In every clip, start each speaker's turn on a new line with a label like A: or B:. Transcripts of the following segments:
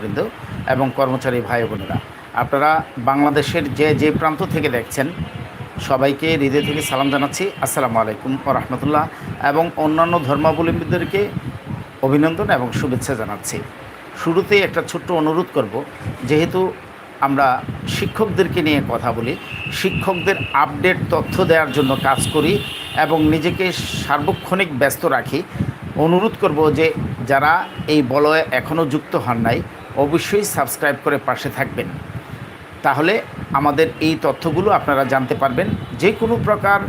A: বৃন্দ এবং কর্মচারী ভাই বোনেরা, আপনারা বাংলাদেশের যে যে প্রান্ত থেকে দেখছেন, সবাইকে হৃদয় থেকে সালাম জানাচ্ছি। আসসালামু আলাইকুম রহমতুল্লাহ। এবং অন্যান্য ধর্মাবলম্বীদেরকে অভিনন্দন এবং শুভেচ্ছা জানাচ্ছি। শুরুতেই একটা ছোট্ট অনুরোধ করব, যেহেতু আমরা শিক্ষকদেরকে নিয়ে কথা বলি, শিক্ষকদের আপডেট তথ্য দেওয়ার জন্য কাজ করি এবং নিজেকে সার্বক্ষণিক ব্যস্ত রাখি, অনুরোধ করব যে যারা এই বলয়ে এখনও যুক্ত হন নাই অবশ্যই সাবস্ক্রাইব করে পাশে থাকবেন। তাহলে আমাদের এই তথ্যগুলো আপনারা জানতে পারবেন। যে কোনো প্রকার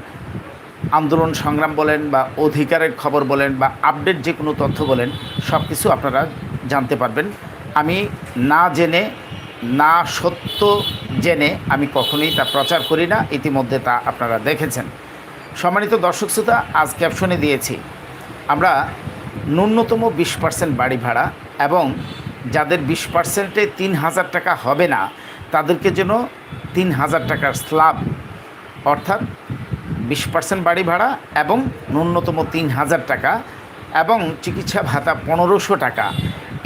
A: আন্দোলন সংগ্রাম বলেন বা অধিকারের খবর বলেন বা আপডেট যে কোনো তথ্য বলেন সব কিছু আপনারা জানতে পারবেন। আমি না জেনে, না সত্য জেনে আমি কখনোই তা প্রচার করি না, ইতিমধ্যে তা আপনারা দেখেছেন। সম্মানিত দর্শক শ্রোতা আজ ক্যাপশনে দিয়েছি। আমরা ন্যূনতম বিশ পার্সেন্ট বাড়ি ভাড়া এবং যাদের বিশ পার্সেন্টে তিন হাজার টাকা হবে না, তাদেরকে যেন তিন হাজার টাকার স্ল্যাব অর্থাৎ বিশ পার্সেন্ট বাড়ি ভাড়া এবং ন্যূনতম তিন হাজার টাকা এবং চিকিৎসা ভাতা পনেরোশো টাকা।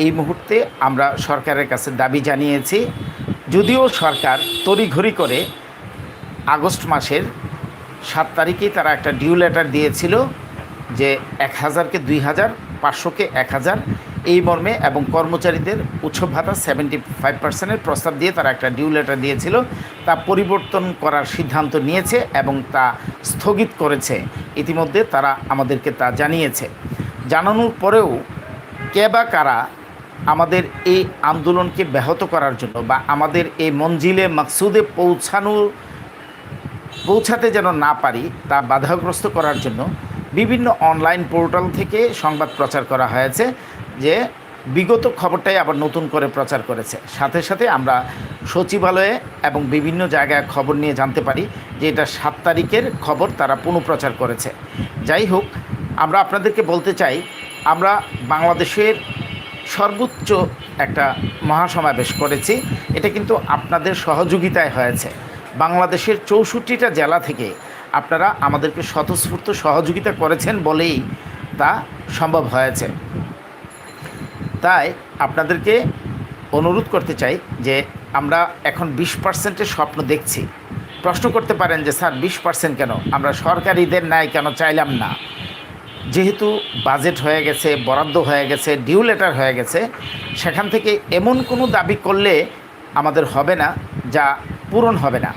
A: এই মুহূর্তে আমরা সরকারের কাছে দাবি জানিয়েছি, যদিও সরকার তড়িঘড়ি করে আগস্ট মাসের সাত তারিখেই তারা একটা ডিউ লেটার দিয়েছিল যে এক হাজারকে দুই হাজার, পাঁচশোকে এক হাজার এই মর্মে এবং কর্মচারীদের উৎসব ভাতা সেভেন্টি ফাইভ পার্সেন্টের প্রস্তাব দিয়ে তারা একটা ডিউ লেটার দিয়েছিল। তা পরিবর্তন করার সিদ্ধান্ত নিয়েছে এবং তা স্থগিত করেছে। ইতিমধ্যে তারা আমাদেরকে তা জানিয়েছে। জানানোর পরেও কে বা কারা আমাদের এই আন্দোলনকে ব্যাহত করার জন্য বা আমাদের এই মঞ্জিলে, মাকসুদে পৌঁছানোর পৌঁছাতে যেন না পারি তা বাধাগ্রস্ত করার জন্য বিভিন্ন অনলাইন পোর্টাল থেকে সংবাদ প্রচার করা হয়েছে। যে বিগত খবরটাই আবার নতুন করে প্রচার করেছে। সাথে সাথে আমরা সচিবালয়ে এবং বিভিন্ন জায়গায় খবর নিয়ে জানতে পারি যে এটা সাত তারিখের খবর তারা পুনঃপ্রচার করেছে। যাই হোক, আমরা আপনাদেরকে বলতে চাই, আমরা বাংলাদেশের সর্বোচ্চ একটা মহাসমাবেশ করেছি। এটা কিন্তু আপনাদের সহযোগিতায় হয়েছে। বাংলাদেশের চৌষট্টিটা জেলা থেকে আপনারা আমাদেরকে স্বতঃস্ফূর্ত সহযোগিতা করেছেন বলেই তা সম্ভব হয়েছে। তাই আপনাদেরকে অনুরোধ করতে চাই যে আমরা এখন বিশ পার্সেন্টের স্বপ্ন দেখছি। প্রশ্ন করতে পারেন যে, স্যার, বিশ পার্সেন্ট কেন? আমরা সরকারিদের ন্যায় কেন চাইলাম না? যেহেতু বাজেট হয়ে গেছে, বরাদ্দ হয়ে গেছে, ডিউ লেটার হয়ে গেছে, সেখান থেকে এমন কোনো দাবি করলে আমাদের হবে না যা পূরণ হবে না।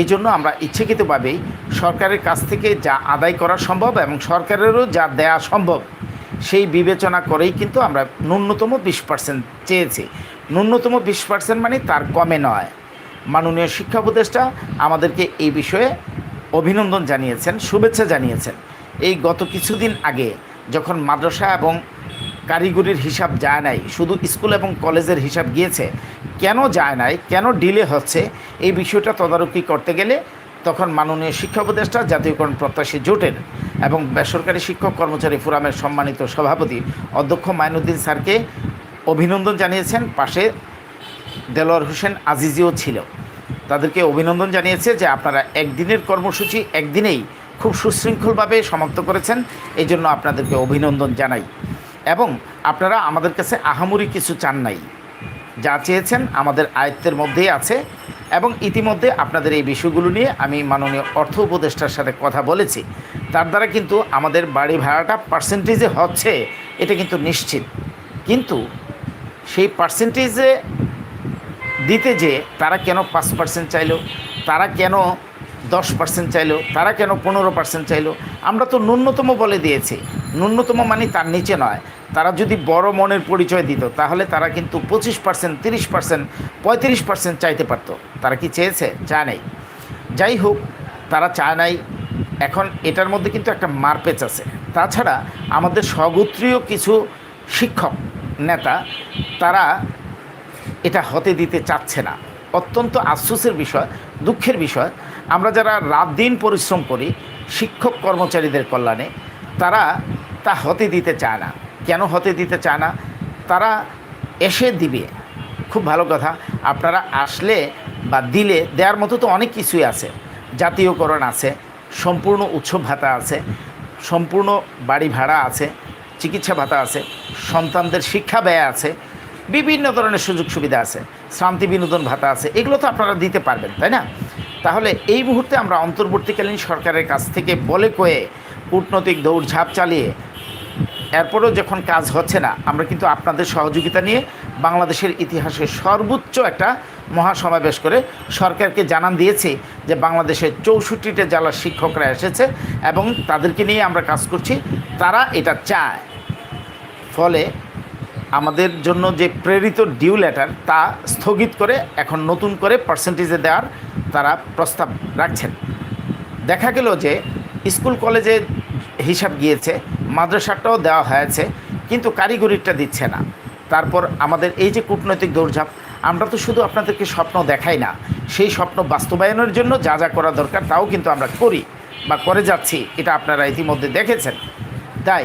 A: এই জন্য আমরা ইচ্ছাকৃতভাবেই সরকারের কাছ থেকে যা আদায় করা সম্ভব এবং সরকারেরও যা দেয়া সম্ভব সেই বিবেচনা করেই কিন্তু আমরা ন্যূনতম বিশ পার্সেন্ট চেয়েছি। ন্যূনতম বিশ পার্সেন্ট মানে তার কমে নয়। মাননীয় শিক্ষা উপদেষ্টা আমাদেরকে এই বিষয়ে অভিনন্দন জানিয়েছেন, শুভেচ্ছা জানিয়েছেন। এই গত কিছুদিন আগে যখন মাদ্রাসা এবং কারিগরির হিসাব যায় নাই, শুধু স্কুল এবং কলেজের হিসাব গিয়েছে, কেন যায় নাই, কেন ডিলে হচ্ছে, এই বিষয়টা তদারকি করতে গেলে তখন মাননীয় শিক্ষা উপদেষ্টা জাতীয়করণ প্রত্যাশী জোটের এবং বেসরকারি শিক্ষক কর্মচারী ফোরামের সম্মানিত সভাপতি অধ্যক্ষ মাইনুদ্দিন স্যারকে অভিনন্দন জানিয়েছেন। পাশে দেলোয়ার হোসেন আজিজিও ছিল। তাদেরকে অভিনন্দন জানিয়েছে যে আপনারা একদিনের কর্মসূচি একদিনেই খুব সুশৃঙ্খলভাবে সমাপ্ত করেছেন। এই জন্য আপনাদেরকে অভিনন্দন জানাই। এবং আপনারা আমাদের কাছে আহামরি কিছু চান নাই। যা চেয়েছেন আমাদের আয়ত্তের মধ্যেই আছে এবং ইতিমধ্যে আপনাদের এই বিষয়গুলো নিয়ে আমি মাননীয় অর্থ উপদেষ্টার সাথে কথা বলেছি। তার দ্বারা কিন্তু আমাদের বাড়ি ভাড়াটা পার্সেন্টেজে হচ্ছে, এটা কিন্তু নিশ্চিত। কিন্তু সেই পার্সেন্টেজে দিতে যে তারা কেন পাঁচ পার্সেন্ট চাইলো, তারা কেন দশ পার্সেন্ট চাইলো, তারা কেন পনেরো পার্সেন্ট চাইলো, আমরা তো ন্যূনতম বলে দিয়েছি। ন্যূনতম মানে তার নিচে নয়। তারা যদি বড় মনের পরিচয় দিত, তাহলে তারা কিন্তু পঁচিশ পার্সেন্ট তিরিশ পার্সেন্ট পঁয়ত্রিশ পার্সেন্ট চাইতে পারতো। তারা কি চেয়েছে? চায় নাই। যাই হোক, তারা চায় নাই। এখন এটার মধ্যে কিন্তু একটা মারপেচ আছে। তাছাড়া আমাদের স্বগোত্রীয় কিছু শিক্ষক, নেতা, তারা এটা হতে দিতে চাচ্ছে না। অত্যন্ত আফসোসের বিষয়, দুঃখের বিষয়। আমরা যারা রাত দিন পরিশ্রম করি, শিক্ষক কর্মচারীদের কল্যাণে, তারা তা হতে দিতে চায় না। কেন হতে দিতে চায় না, তারা এসে দিবে। খুব ভালো কথা। আপনারা আসলে বা দিলে দেওয়ার মতো তো অনেক কিছুই আছে। জাতীয়করণ আছে, সম্পূর্ণ উৎসব ভাতা আছে, সম্পূর্ণ বাড়ি ভাড়া আছে, চিকিৎসা ভাতা আছে, সন্তানদের শিক্ষা ব্যয় আছে, বিভিন্ন ধরনের সুযোগ সুবিধা আছে শান্তি বিনোদন ভাতা আছে, এগুলো তো আপনারা দিতে পারবেন, তাই না? তাহলে এই মুহূর্তে আমরা অন্তর্বর্তীকালীন সরকারের কাছ থেকে বলে কয়ে কূটনৈতিক দৌড়ঝাঁপ চালিয়ে এরপরেও যখন কাজ হচ্ছে না, আমরা কিন্তু আপনাদের সহযোগিতা নিয়ে বাংলাদেশের ইতিহাসে সর্বোচ্চ একটা মহাসমাবেশ করে সরকারকে জানান দিয়েছি যে বাংলাদেশের চৌষট্টিটা জেলার শিক্ষকরা এসেছে এবং তাদেরকে নিয়ে আমরা কাজ করছি। তারা এটা চায়। ফলে আমাদের জন্য যে প্রেরিত ডিউ লেটার, তা স্থগিত করে এখন নতুন করে পার্সেন্টেজে দেওয়ার তারা প্রস্তাব রাখছেন। দেখা গেল যে স্কুল কলেজে হিসাব গিয়েছে মাদ্রাসাটাও দেওয়া হয়েছে, কিন্তু কারিগরিটা দিচ্ছে না। তারপর আমাদের এই যে কূটনৈতিক দৌড়ঝাঁপ, আমরা তো শুধু আপনাদেরকে স্বপ্ন দেখাই না, সেই স্বপ্ন বাস্তবায়নের জন্য যা যা করা দরকার তাও কিন্তু আমরা করি বা করে যাচ্ছি, এটা আপনারা ইতিমধ্যে দেখেছেন। তাই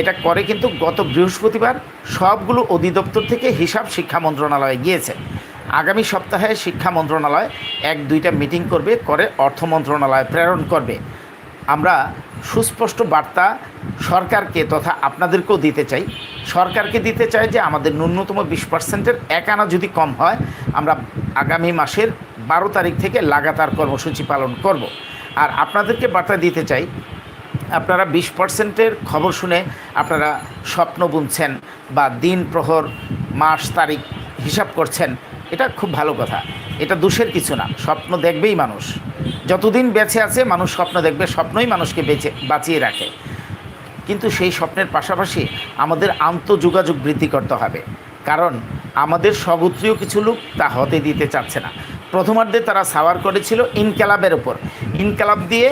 A: এটা করে কিন্তু গত বৃহস্পতিবার সবগুলো অধিদপ্তর থেকে হিসাব শিক্ষা মন্ত্রণালয়ে গিয়েছে। আগামী সপ্তাহে শিক্ষা মন্ত্রণালয় এক দুইটা মিটিং করবে, করে অর্থ মন্ত্রণালয় প্রেরণ করবে। আমরা সুস্পষ্ট বার্তা সরকারকে তথা আপনাদেরকেও দিতে চাই। সরকারকে দিতে চাই যে আমাদের ন্যূনতম বিশ পার্সেন্টের এক আনা যদি কম হয়, আমরা আগামী মাসের বারো তারিখ থেকে লাগাতার কর্মসূচি পালন করব। আর আপনাদেরকে বার্তা দিতে চাই, আপনারা বিশ পার্সেন্টের খবর শুনে আপনারা স্বপ্ন বুনছেন বা দিন প্রহর, মাস, তারিখ হিসাব করছেন, এটা খুব ভালো কথা। এটা দোষের কিছু না, স্বপ্ন দেখবেই মানুষ। যতদিন বেঁচে আছে, মানুষ স্বপ্ন দেখবে, স্বপ্নই মানুষকে বেঁচে, বাঁচিয়ে রাখে। কিন্তু সেই স্বপ্নের পাশাপাশি আমাদের আন্তযোগাযোগ বৃদ্ধি করতে হবে। কারণ আমাদের স্বগোত্রীয় কিছু লোক তা হতে দিতে চাচ্ছে না। প্রথমার্ধে তারা সাওয়ার করেছিল ইনকালাবের ওপর ইনকালাব দিয়ে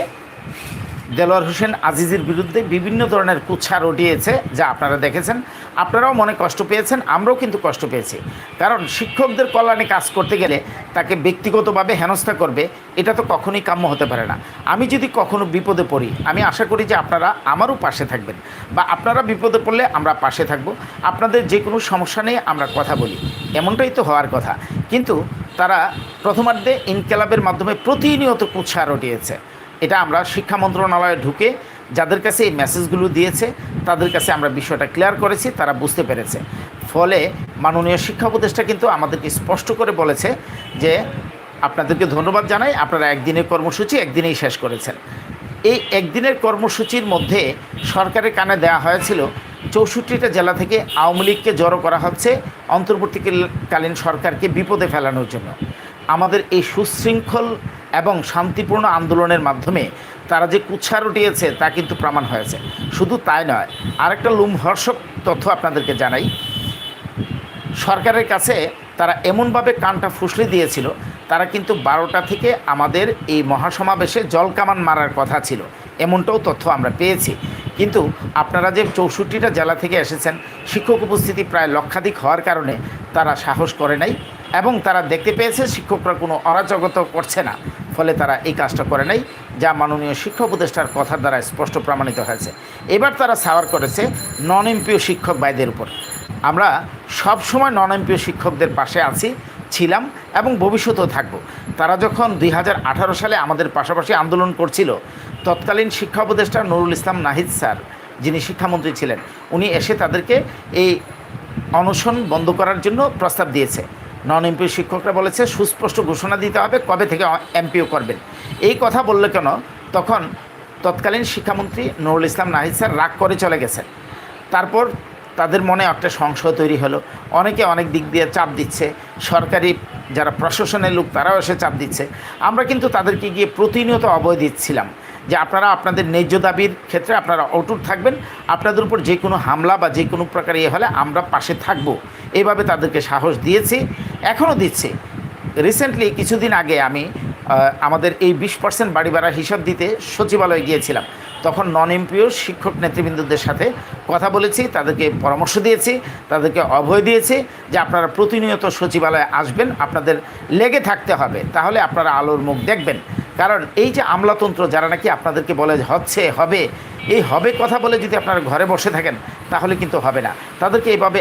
A: দেলোয়ার হোসেন আজিজের বিরুদ্ধে বিভিন্ন ধরনের কুচ্ছা রটিয়েছে, যা আপনারা দেখেছেন। আপনারাও মনে কষ্ট পেয়েছেন, আমরাও কিন্তু কষ্ট পেয়েছি। কারণ শিক্ষকদের কল্যাণে কাজ করতে গেলে তাকে ব্যক্তিগতভাবে হেনস্থা করবে, এটা তো কখনোই কাম্য হতে পারে না। আমি যদি কখনো বিপদে পড়ি, আমি আশা করি যে আপনারা আমারও পাশে থাকবেন। বা আপনারা বিপদে পড়লে আমরা পাশে থাকব। আপনাদের যে কোনো সমস্যা নিয়ে আমরা কথা বলি, এমনটাই তো হওয়ার কথা। কিন্তু তারা প্রথমার্ধে ইনকেলাবের মাধ্যমে প্রতিনিয়ত কুৎসা রটিয়েছে। এটা আমরা শিক্ষা মন্ত্রণালয়ে ঢুকে যাদের কাছে এই মেসেজগুলো দিয়েছে, তাদের কাছে আমরা বিষয়টা ক্লিয়ার করেছি, তারা বুঝতে পেরেছে। ফলে মাননীয় শিক্ষা উপদেষ্টা কিন্তু আমাদেরকে স্পষ্ট করে বলেছে যে, আপনাদেরকে ধন্যবাদ জানাই, আপনারা একদিনের কর্মসূচি একদিনেই শেষ করেছেন। এই একদিনের কর্মসূচির মধ্যে সরকারের কানে দেওয়া হয়েছিল, চৌষট্টিটা জেলা থেকে আওয়ামী লীগকে জড়ো করা হচ্ছে অন্তর্বর্তীকালীন সরকারকে বিপদে ফেলানোর জন্য। আমাদের এই সুশৃঙ্খল এবং শান্তিপূর্ণ আন্দোলনের মাধ্যমে তারা যে কুচ্ছা রটিয়েছে তা কিন্তু প্রমাণ হয়েছে। শুধু তাই নয়, আরেকটা লুমহর্ষক তথ্য আপনাদেরকে জানাই। সরকারের কাছে তারা এমনভাবে কানটা ফুসলে দিয়েছিল, তারা কিন্তু বারোটা থেকে আমাদের এই মহাসমাবেশে জলকামান মারার কথা ছিল, এমনটাও তথ্য আমরা পেয়েছি। কিন্তু আপনারা যে চৌষট্টিটা জেলা থেকে এসেছেন, শিক্ষক উপস্থিতি প্রায় লক্ষাধিক হওয়ার কারণে তারা সাহস করে নাই। এবং তারা দেখতে পেয়েছে, শিক্ষকরা কোনো অরাজকত করছে না। ফলে তারা এই কাজটা করে নাই, যা মাননীয় শিক্ষা উপদেষ্টার কথার দ্বারা স্পষ্ট প্রমাণিত হয়েছে। এবার তারা সাওয়ার করেছে নন এমপিও শিক্ষক ভাইদের উপর। আমরা সব সময় নন এমপিও শিক্ষকদের পাশে আছি, ছিলাম এবং ভবিষ্যতেও থাকব। তারা যখন দুই হাজার আঠারো সালে আমাদের পাশাপাশি আন্দোলন করছিল, তৎকালীন শিক্ষা উপদেষ্টা নুরুল ইসলাম নাহিদ স্যার, যিনি শিক্ষামন্ত্রী ছিলেন, উনি এসে তাদেরকে এই অনশন বন্ধ করার জন্য প্রস্তাব দিয়েছে। নন এমপিও শিক্ষকরা বলেছে, সুস্পষ্ট ঘোষণা দিতে হবে কবে থেকে এমপিও করবেন। এই কথা বললে কেন? তখন তৎকালীন শিক্ষামন্ত্রী নুরুল ইসলাম নাহিদ স্যার রাগ করে চলে গেছেন। তারপর তাদের মনে একটা সংশয় তৈরি হলো। অনেকে অনেক দিক দিয়ে চাপ দিচ্ছে। সরকারি যারা প্রশাসনের লোক, তারাও এসে চাপ দিচ্ছে। আমরা কিন্তু তাদেরকে গিয়ে প্রতিনিয়ত অবয় দিচ্ছিলাম। যে আপনারা আপনাদের ন্যায্য দাবির ক্ষেত্রে আপনারা অটুট থাকবেন। আপনাদের উপর যে কোনো হামলা বা যে কোনো প্রকার ইয়ে হলে আমরা পাশে থাকব। এভাবে তাদেরকে সাহস দিয়েছি, এখনও দিচ্ছে। রিসেন্টলি কিছুদিন আগে আমি আমাদের এই বিশ পার্সেন্ট বাড়ি ভাড়া হিসাব দিতে সচিবালয়ে গিয়েছিলাম। তখন নন এমপিও শিক্ষক নেতৃবৃন্দদের সাথে কথা বলেছি, তাদেরকে পরামর্শ দিয়েছি, তাদেরকে অভয় দিয়েছি যে আপনারা প্রতিনিয়ত সচিবালয়ে আসবেন, আপনাদের লেগে থাকতে হবে, তাহলে আপনারা আলোর মুখ দেখবেন। কারণ এই যে আমলাতন্ত্র যারা নাকি আপনাদেরকে বলে হচ্ছে, হবে, এই হবে কথা বলে যদি আপনারা ঘরে বসে থাকেন, তাহলে কিন্তু হবে না। তাদেরকে এইভাবে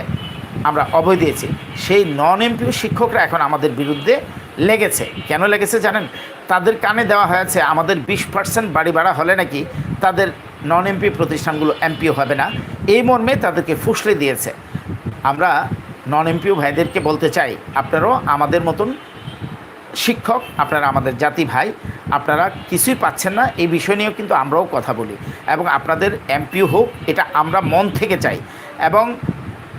A: আমরা অভয় দিয়েছি। সেই নন এমপিও শিক্ষকরা এখন আমাদের বিরুদ্ধে লেগেছে। কেন লেগেছে জানেন? তাদের কানে দেওয়া হয়েছে, আমাদের বিশ পার্সেন্ট বাড়ি ভাড়া হলে নাকি তাদের নন এমপি প্রতিষ্ঠানগুলো এমপিও হবে না। এই মর্মে তাদেরকে ফুসলে দিয়েছে। আমরা নন এমপিও ভাইদেরকে বলতে চাই, আপনারাও আমাদের মতন শিক্ষক, আপনারা আমাদের জাতি ভাই, আপনারা কিছুই পাচ্ছেন না, এই বিষয় নিয়েও কিন্তু আমরাও কথা বলি। এবং আপনাদের এমপিও হোক, এটা আমরা মন থেকে চাই। এবং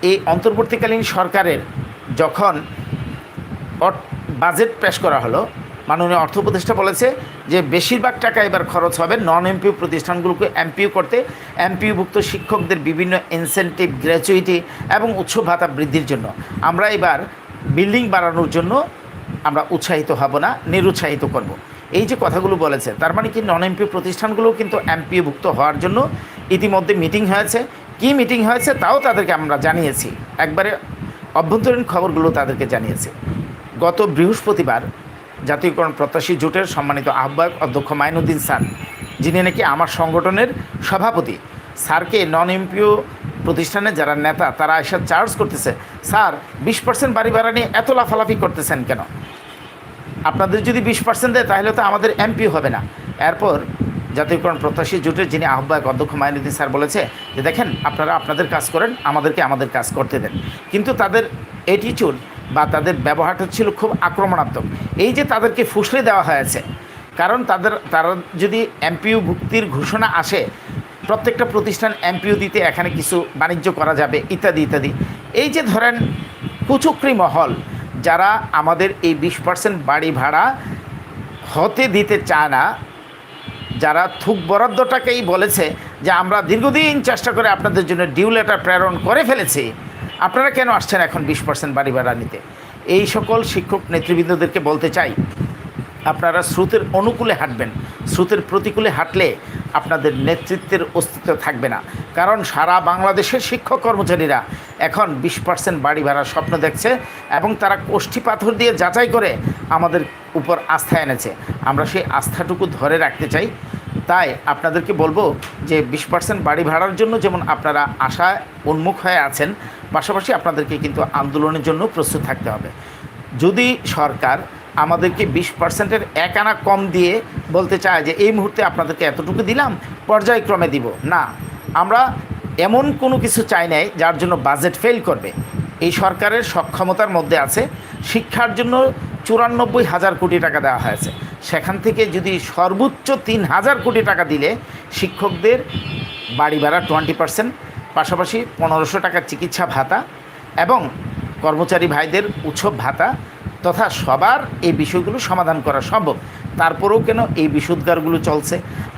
A: এই অন্তর্বর্তীকালীন সরকারের যখন বাজেট পেশ করা হলো, মাননীয় অর্থ উপদেষ্টা বলেছে যে বেশিরভাগ টাকা এবার খরচ হবে নন এমপিউ প্রতিষ্ঠানগুলোকে এমপিউ করতে। এমপিউভুক্ত শিক্ষকদের বিভিন্ন ইনসেন্টিভ গ্র্যাচুইটি এবং উচ্চ ভাতা বৃদ্ধির জন্য। আমরা এবার বিল্ডিং বাড়ানোর জন্য আমরা উৎসাহিত হব না, নিরুৎসাহিত করব। এই যে কথাগুলো বলেছে, তার মানে কি নন এমপি প্রতিষ্ঠানগুলোও কিন্তু এমপিভুক্ত হওয়ার জন্য ইতিমধ্যে মিটিং হয়েছে। কি মিটিং হয়েছে তাও তাদেরকে আমরা জানিয়েছি। একবারে অভ্যন্তরীণ খবরগুলো তাদেরকে জানিয়েছি। গত বৃহস্পতিবার জাতীয়করণ প্রত্যাশী জোটের সম্মানিত আহ্বায়ক অধ্যক্ষ মাইনুদ্দিন স্যার, যিনি নাকি আমার সংগঠনের সভাপতি, স্যারকে নন এমপিও প্রতিষ্ঠানে যারা নেতা, তারা এসে চার্জ করতেছে। স্যার, বিশ পার্সেন্ট বাড়ি ভাড়া নিয়ে এত লাফালাফি করতেছেন কেন? আপনাদের যদি বিশ পার্সেন্ট দেয়, তাহলে তো আমাদের এমপি হবে না। এরপর জাতীয়করণ প্রত্যাশী জোটের যিনি আহ্বায়ক অধ্যক্ষ মাইনুদ্দিন স্যার বলেছে যে দেখেন, আপনারা আপনাদের কাজ করেন, আমাদেরকে আমাদের কাজ করতে দেন। কিন্তু তাদের এটিচিউড বা তাদের ব্যবহারটা ছিল খুব আক্রমণাত্মক। এই যে তাদেরকে ফুসলে দেওয়া হয়েছে, কারণ তাদের, তারা যদি এমপিউ ভুক্তির ঘোষণা আসে, প্রত্যেকটা প্রতিষ্ঠান এমপিউ দিতে এখানে কিছু বাণিজ্য করা যাবে, ইত্যাদি ইত্যাদি। এই যে ধরেন, কুচক্রি মহল, যারা আমাদের এই বিশ পার্সেন্ট বাড়ি ভাড়া হতে দিতে চায় না যারা থুক বরাদ্দটাকেই বলেছে যে আমরা দীর্ঘদিন চেষ্টা করে আপনাদের জন্য ডিউ লেটার প্রেরণ করে ফেলেছি, আপনারা কেন আসছেন এখন বিশ পার্সেন্ট বাড়ি ভাড়া নিতে? এই সকল শিক্ষক নেতৃবৃন্দদেরকে বলতে চাই, আপনারা স্রোতের অনুকূলে হাঁটবেন স্রোতের প্রতিকূলে হাঁটলে আপনাদের নেতৃত্বের অস্তিত্ব থাকবে না। কারণ সারা বাংলাদেশের শিক্ষক কর্মচারীরা এখন বিশ পার্সেন্ট বাড়ি ভাড়ার স্বপ্ন দেখছে এবং তারা কোষ্ঠী পাথর দিয়ে যাচাই করে আমাদের উপর আস্থা এনেছে। আমরা সেই আস্থাটুকু ধরে রাখতে চাই। তাই আপনাদেরকে বলব যে বিশ পার্সেন্ট বাড়ি ভাড়ার জন্য যেমন আপনারা আশা উন্মুখ হয়ে আছেন, পাশাপাশি আপনাদেরকে কিন্তু আন্দোলনের জন্য প্রস্তুত থাকতে হবে। যদি সরকার আমাদেরকে বিশ পার্সেন্টের এক আনা কম দিয়ে বলতে চায় যে এই মুহূর্তে আপনাদেরকে এতটুকু দিলাম, পর্যায়ক্রমে দিব। না, আমরা এমন কোনো কিছু চাই নাই যার জন্য বাজেট ফেল করবে। এই সরকারের সক্ষমতার মধ্যে আছে। শিক্ষার জন্য চুরানব্বই হাজার কোটি টাকা দেওয়া হয়েছে। সেখান থেকে যদি সর্বোচ্চ তিন হাজার কোটি টাকা দিলে শিক্ষকদের বাড়ি ভাড়া টোয়েন্টি পার্সেন্ট, পাশাপাশি পনেরোশো টাকার চিকিৎসা ভাতা এবং কর্মচারী ভাইদের উৎসব ভাতা তথা সবার এই বিষয়গুলো সমাধান করা সম্ভব। তারপরেও কেন এই বিশুদ্ধারগুলো চলছে?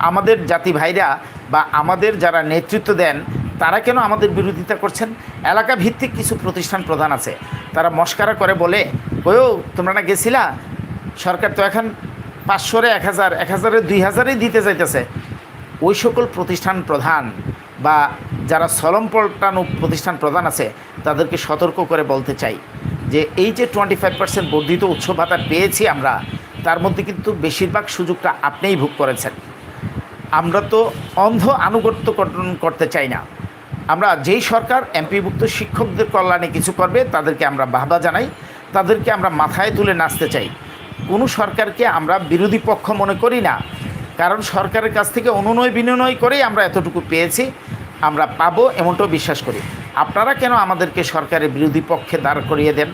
A: আমাদের জাতি ভাইরা বা আমাদের যারা নেতৃত্ব দেন তারা কেন আমাদের বিরোধিতা করছেন? এলাকা ভিত্তিক কিছু প্রতিষ্ঠান প্রধান আছে। তারা মস্কারা করে বলে, ওয়ো, তোমরা না গেছিলা? সরকার তো এখন পাঁচশোরে এক হাজার, এক হাজারে দুই হাজারেই দিতে যাইতেছে ওই সকল প্রতিষ্ঠান প্রধান বা যারা সলম পল্টানো প্রতিষ্ঠান প্রধান আছে, তাদেরকে সতর্ক করে বলতে চাই যে, এই যে টোয়েন্টি ফাইভ পার্সেন্ট বর্ধিত উৎসব ভাতা পেয়েছি আমরা, তার মধ্যে কিন্তু বেশিরভাগ সুযোগটা আপনিই ভোগ করেছেন। আমরা তো অন্ধ আনুগত্য কর- করতে চাই না। আমরা যেই সরকার এমপিভুক্ত শিক্ষকদের কল্যাণে কিছু করবে, তাদেরকে আমরা বাহবা জানাই, তাদেরকে আমরা মাথায় তুলে নাচতে চাই। কোনো সরকারকে আমরা বিরোধী পক্ষ মনে করি না, কারণ সরকারের কাছ থেকে অনুনয় বিনয় করেই আমরা এতটুকু পেয়েছি, আমরা পাবো এমনটাও বিশ্বাস করি। আপনারা কেন আমাদেরকে সরকারের বিরোধী পক্ষে দাঁড় করিয়ে দেন?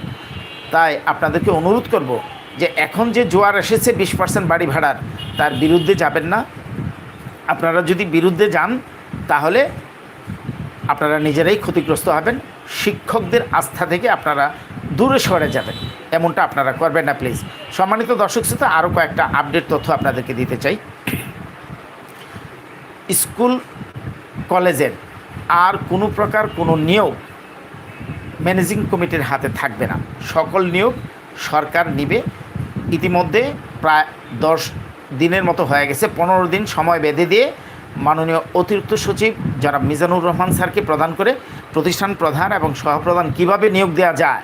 A: তাই আপনাদেরকে অনুরোধ করব যে এখন যে জোয়ার এসেছে বিশ পার্সেন্ট বাড়ি ভাড়ার, তার বিরুদ্ধে যাবেন না। আপনারা যদি বিরুদ্ধে যান, তাহলে আপনারা নিজেরাই ক্ষতিগ্রস্ত হবেন, শিক্ষকদের আস্থা থেকে আপনারা দূরে সরে যাবেন। এমনটা আপনারা করবেন না প্লিজ সম্মানিত দর্শক শ্রোতা, আরও কয়েকটা আপডেট তথ্য আপনাদেরকে দিতে চাই। স্কুল, কলেজের আর কোনো প্রকার কোনো নিয়োগ ম্যানেজিং কমিটির হাতে থাকবে না। সকল নিয়োগ সরকার নিবে। ইতিমধ্যে প্রায় দশ দিনের মতো হয়ে গেছে। পনেরো দিন সময় বেঁধে দিয়ে মাননীয় অতিরিক্ত সচিব যারা মিজানুর রহমান স্যারকে প্রদান করে প্রতিষ্ঠান প্রধান এবং সহপ্রধান কীভাবে নিয়োগ দেওয়া যায়,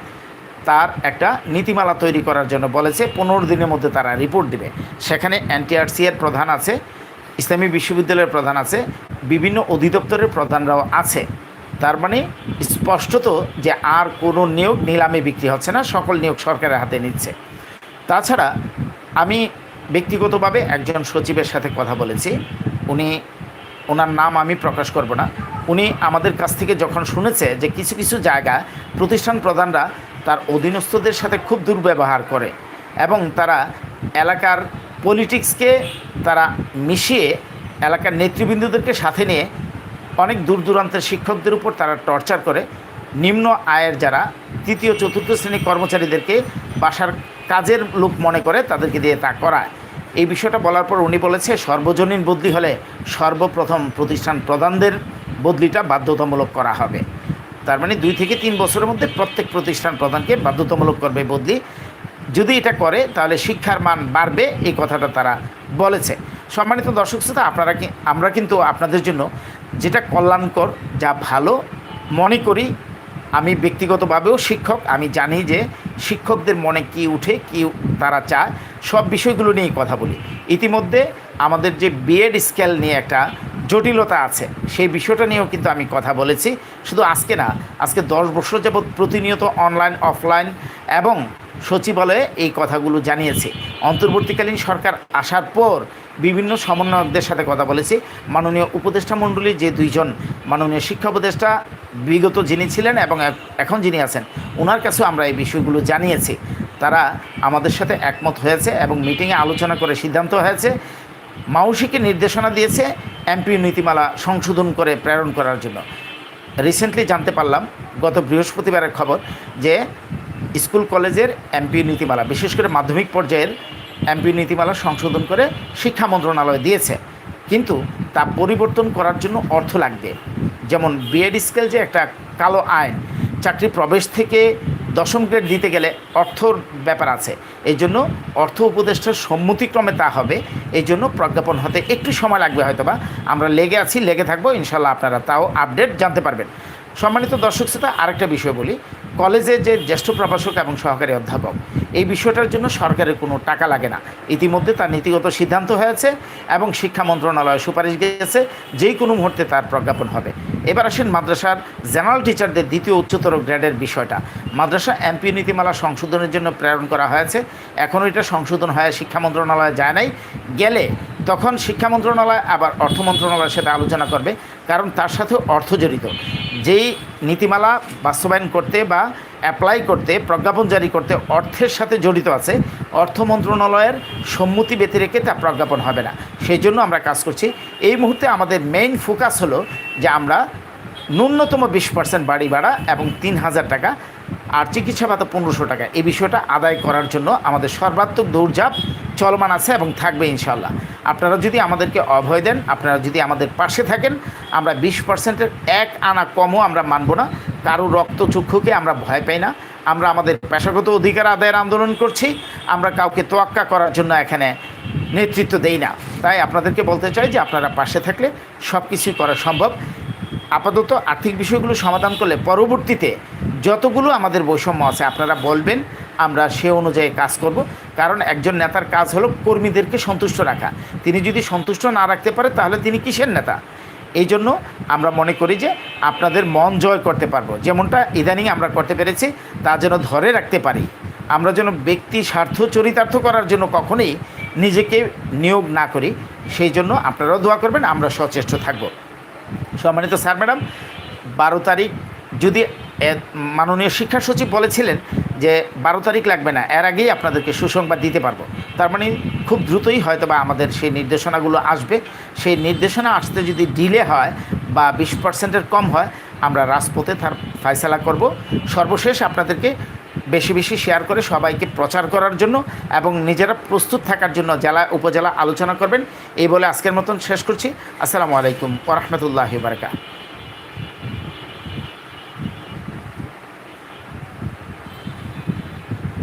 A: তার একটা নীতিমালা তৈরি করার জন্য বলেছে। পনেরো দিনের মধ্যে তারা রিপোর্ট দিবে। সেখানে এনটিআরসি এর প্রধান আছে, ইসলামী বিশ্ববিদ্যালয়ের প্রধান আছে, বিভিন্ন অধিদপ্তরের প্রধানরাও আছে। তার মানে স্পষ্টত যে আর কোনো নিয়োগ নিলামে বিক্রি হচ্ছে না, সকল নিয়োগ সরকারের হাতে নিচ্ছে। তাছাড়া আমি ব্যক্তিগতভাবে একজন সচিবের সাথে কথা বলেছি। উনি ওনার নাম আমি প্রকাশ করব না। উনি আমাদের কাছ থেকে যখন শুনেছে যে কিছু কিছু জায়গা প্রতিষ্ঠান প্রধানরা তার অধীনস্থদের সাথে খুব দুর্ব্যবহার করে এবং তারা এলাকার পলিটিক্সকে তারা মিশিয়ে এলাকার নেতৃবৃন্দদেরকে সাথে নিয়ে অনেক দূর দূরান্তের শিক্ষকদের উপর তারা টর্চার করে। নিম্ন আয়ের যারা তৃতীয়, চতুর্থ শ্রেণির কর্মচারীদেরকে বাসার কাজের লোক মনে করে তাদেরকে দিয়ে তা করায়। এই বিষয়টা বলার পর উনি বলেছে, সর্বজনীন বদলি হলে সর্বপ্রথম প্রতিষ্ঠান প্রধানদের বদলিটা বাধ্যতামূলক করা হবে। তার মানে দুই থেকে তিন বছরের মধ্যে প্রত্যেক প্রতিষ্ঠান প্রধানকে বাধ্যতামূলক করবে বদলি। যদি এটা করে, তাহলে শিক্ষার মান বাড়বে, এই কথাটা তারা বলেছে। সম্মানিত দর্শক শ্রোতা, আপনারা কি আমরা কিন্তু আপনাদের জন্য যেটা কল্যাণকর, যা ভালো মনে করি আমি ব্যক্তিগতভাবেও শিক্ষক, আমি জানি যে শিক্ষকদের মনে কি উঠে, কি তারা চায়, সব বিষয়গুলো নিয়েই কথা বলি। ইতিমধ্যে আমাদের যে বিএড স্কেল নিয়ে একটা জটিলতা আছে, সেই বিষয়টা নিয়েও কিন্তু আমি কথা বলেছি। শুধু আজকে না, আজকে দশ বছর যাবৎ প্রতিনিয়ত অনলাইন অফলাইন এবং সচিবালয়ে এই কথাগুলো জানিয়েছে। অন্তর্বর্তীকালীন সরকার আসার পর বিভিন্ন সমন্বয়কদের সাথে কথা বলেছি। মাননীয় উপদেষ্টা মণ্ডলীর যে দুইজন মাননীয় শিক্ষা উপদেষ্টা বিগত যিনি ছিলেন এবং এখন যিনি আছেন ওনার কাছেও আমরা এই বিষয়গুলো জানিয়েছি। তারা আমাদের সাথে একমত হয়েছে এবং মিটিংয়ে আলোচনা করে সিদ্ধান্ত হয়েছে। মাউসিকে নির্দেশনা দিয়েছে এমপি নীতিমালা সংশোধন করে প্রেরণ করার জন্য। রিসেন্টলি জানতে পারলাম গত বৃহস্পতিবারের খবর যে স্কুল কলেজের এমপি নীতিমালা, বিশেষ করে মাধ্যমিক পর্যায়ের এমপি নীতিমালা সংশোধন করে শিক্ষা মন্ত্রণালয় দিয়েছে। কিন্তু তা পরিবর্তন করার জন্য অর্থ লাগবে। যেমন বিএড স্কেল যে একটা কালো আইন, চাকরি প্রবেশ থেকে দশম গ্রেড দিতে গেলে অর্থর ব্যাপার আছে। এই জন্য অর্থ উপদেষ্টার সম্মতিক্রমে তা হবে। এই জন্য প্রজ্ঞাপন হতে একটু সময় লাগবে হয়তো বা আমরা লেগে আছি, লেগে থাকব, ইনশাল্লাহ আপনারা তাও আপডেট জানতে পারবেন। সম্মানিত দর্শক শ্রোতা, আরেকটা বিষয় বলি। কলেজে যে জ্যেষ্ঠ প্রভাষক এবং সহকারী অধ্যাপক এই বিষয়টার জন্য সরকারের কোনো টাকা লাগে না। ইতিমধ্যে তার নীতিগত সিদ্ধান্ত হয়েছে এবং শিক্ষা মন্ত্রণালয় সুপারিশ গিয়েছে যেই কোনো মুহূর্তে তার প্রজ্ঞাপন হবে। এবার আসেন মাদ্রাসার জেনারেল টিচারদের দ্বিতীয় উচ্চতর গ্রেডের বিষয়টা। মাদ্রাসা এমপি নীতিমালা সংশোধনের জন্য প্রেরণ করা হয়েছে। এখনও এটা সংশোধন হয়ে শিক্ষা মন্ত্রণালয়ে যায় নাই। গেলে তখন শিক্ষা মন্ত্রণালয়, আবার অর্থ মন্ত্রণালয়ের সাথে আলোচনা করবে। কারণ তার সাথে অর্থ জড়িত। যেই নীতিমালা বাস্তবায়ন করতে বা অ্যাপ্লাই করতে, প্রজ্ঞাপন জারি করতে অর্থের সাথে জড়িত আছে। অর্থ মন্ত্রণালয়ের সম্মতি ব্যতি রেখে তা প্রজ্ঞাপন হবে না। সেই জন্য আমরা কাজ করছি। এই মুহূর্তে আমাদের মেইন ফোকাস হলো যে আমরা ন্যূনতম বিশ পার্সেন্ট বাড়ি ভাড়া এবং তিন হাজার টাকা আর চিকিৎসা ভাতা পনেরোশো টাকা। এই বিষয়টা আদায় করার জন্য আমাদের সর্বাত্মক দৌড়ঝাঁপ চলমান আছে এবং থাকবে ইনশাল্লাহ আপনারা যদি আমাদেরকে অভয় দেন, আপনারা যদি আমাদের পাশে থাকেন, আমরা বিশ পার্সেন্টের এক আনা কমও আমরা মানব না। কারও রক্ত চক্ষুকে আমরা ভয় পাই না। আমরা আমাদের পেশাগত অধিকার আদায়ের আন্দোলন করছি। আমরা কাউকে তোয়াক্কা করার জন্য এখানে নেতৃত্ব দেই না। তাই আপনাদেরকে বলতে চাই যে আপনারা পাশে থাকলে সব কিছুই করা সম্ভব। আপাতত আর্থিক বিষয়গুলো সমাধান করলে পরবর্তীতে যতগুলো আমাদের বৈষম্য আছে, আপনারা বলবেন, আমরা সে অনুযায়ী কাজ করব। কারণ একজন নেতার কাজ হলো কর্মীদেরকে সন্তুষ্ট রাখা। তিনি যদি সন্তুষ্ট না রাখতে পারে, তাহলে তিনি কিসের নেতা? এই জন্য আমরা মনে করি যে আপনাদের মন জয় করতে পারব। যেমনটা ইদানিং আমরা করতে পেরেছি, তা যেন ধরে রাখতে পারি। আমরা যেন ব্যক্তি স্বার্থ চরিতার্থ করার জন্য কখনোই নিজেকে নিয়োগ না করি, সেই জন্য আপনারাও দোয়া করবেন, আমরা সচেষ্ট থাকব। সম্মানিত স্যার, ম্যাডাম, বারো তারিখ যদি মাননীয় শিক্ষা সচিব বলেছিলেন যে বারো তারিখ লাগবে না, এর আগেই আপনাদেরকে সুসংবাদ দিতে পারব। তার মানে খুব দ্রুতই হয়তো বা আমাদের সেই নির্দেশনাগুলো আসবে। সেই নির্দেশনা আসতে যদি ডিলে হয় বা বিশ পার্সেন্টের কম হয়, আমরা রাজপথে তার ফায়সালা করব। সর্বশেষ আপনাদেরকে বেশি বেশি শেয়ার করে সবাইকে প্রচার করার জন্য এবং নিজেরা প্রস্তুত থাকার জন্য জেলা, উপজেলা আলোচনা করবেন। এই বলে আজকের মতন শেষ করছি। আসসালামু আলাইকুম ওরহমতুল্লাহ বারকাত